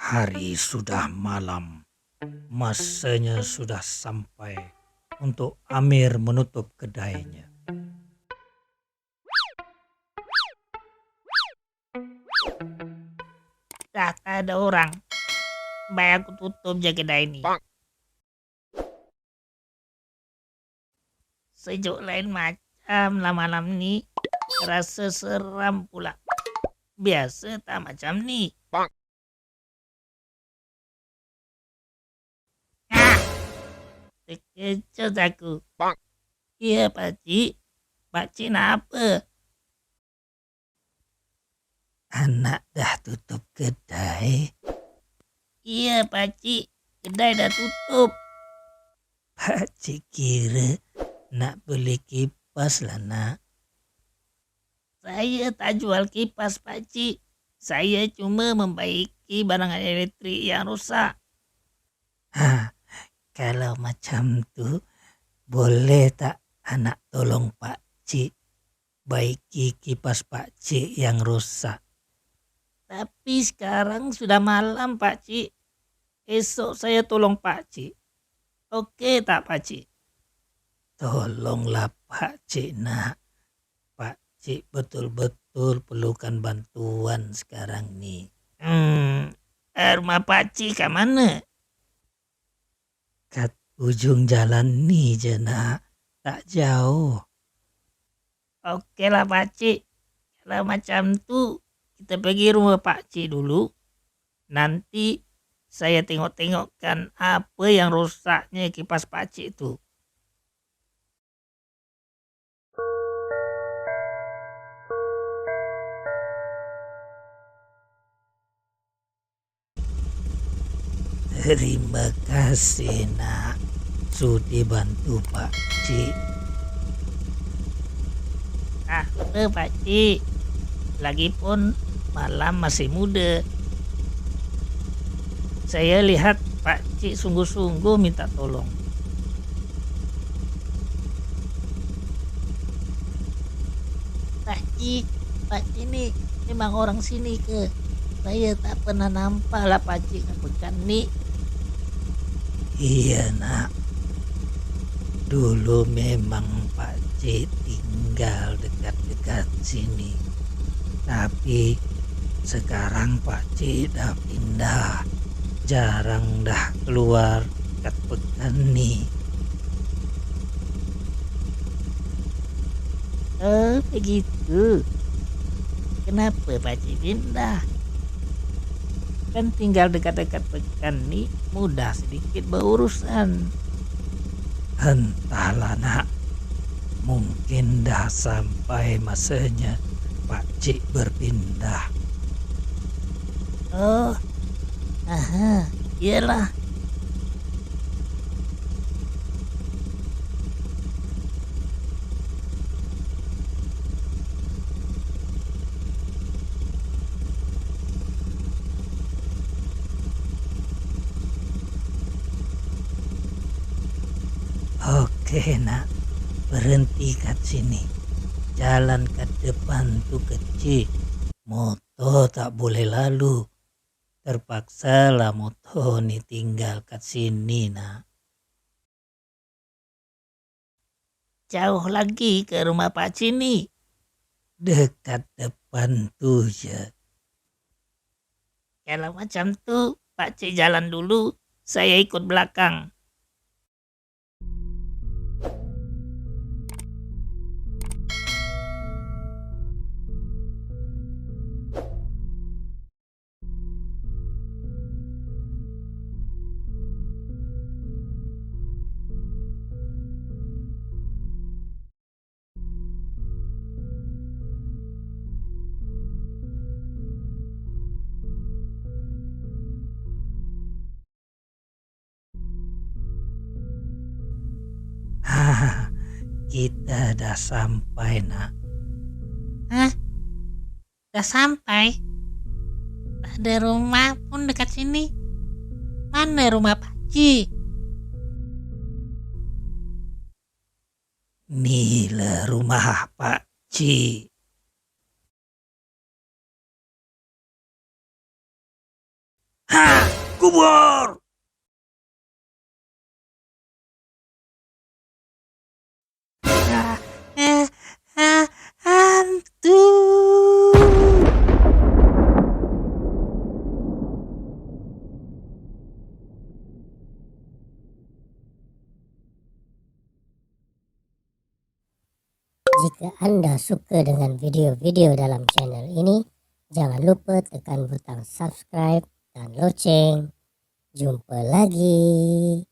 Hari sudah malam. Masanya sudah sampai untuk Amir menutup kedainya. Dah tak ada orang. Baik aku tutup je kedai ni. Sejuk lain macam lah malam ni. Rasa seram pula. Biasa tak macam ni. Terkejut aku. Ya, pakcik. Pakcik nak apa? Anak dah tutup kedai. Iya, pakcik. Kedai dah tutup. Pakcik kira nak beli kipas lah nak. Saya tak jual kipas, pakcik. Saya cuma membaiki barang elektrik yang rosak. Ha, kalau macam tu, boleh tak anak tolong Pak Cik baiki kipas Pak Cik yang rosak? Tapi sekarang sudah malam, pakcik. Esok saya tolong pakcik. Okey tak, pakcik? Tolonglah Pak Cik nak. Pak Cik betul-betul perlukan bantuan sekarang ni. Hmm, rumah pakcik kat mana? Kat ujung jalan ni je nak. Tak jauh. Okeylah, pakcik. Kalau macam tu, kita pergi rumah pakcik dulu. Nanti saya tengok-tengokkan apa yang rosaknya kipas pakcik tu. Terima kasih nak. Sudi bantu Pak Cik. Ah, apa pakcik? Lagipun malam masih muda. Saya lihat Pak Cik sungguh-sungguh minta tolong. Pak Cik, Pak Cik ni memang orang sini ke? Saya tak pernah nampak lah Pak Cik kat pekan ni. Iya nak. Dulu memang Pak Cik tinggal dekat-dekat sini. Tapi sekarang Pak Cik dah pindah. Jarang dah keluar kat pekan ni. Oh, begitu. Kenapa Pak Cik pindah? Kan tinggal dekat-dekat pekan ni mudah sedikit berurusan. Entahlah nak. Mungkin dah sampai masanya Pak Cik berpindah. Oh, aha, iyalah. Okey nak. Berhenti kat sini. Jalan kat depan tu kecil. Motor tak boleh lalu. Terpaksalah motor ni tinggal kat sini nak. Jauh lagi ke rumah Pak Cik ni. Dekat depan tu je. Kalau macam tu, Pak Cik jalan dulu, saya ikut belakang. kita dah sampai nak. Hah? Dah sampai? Tak ada rumah pun dekat sini. Mana rumah Pak Cik? Inilah rumah Pak Cik. Ha, kubur. Jika Anda suka dengan video-video dalam channel ini, jangan lupa tekan butang subscribe dan loceng. Jumpa lagi.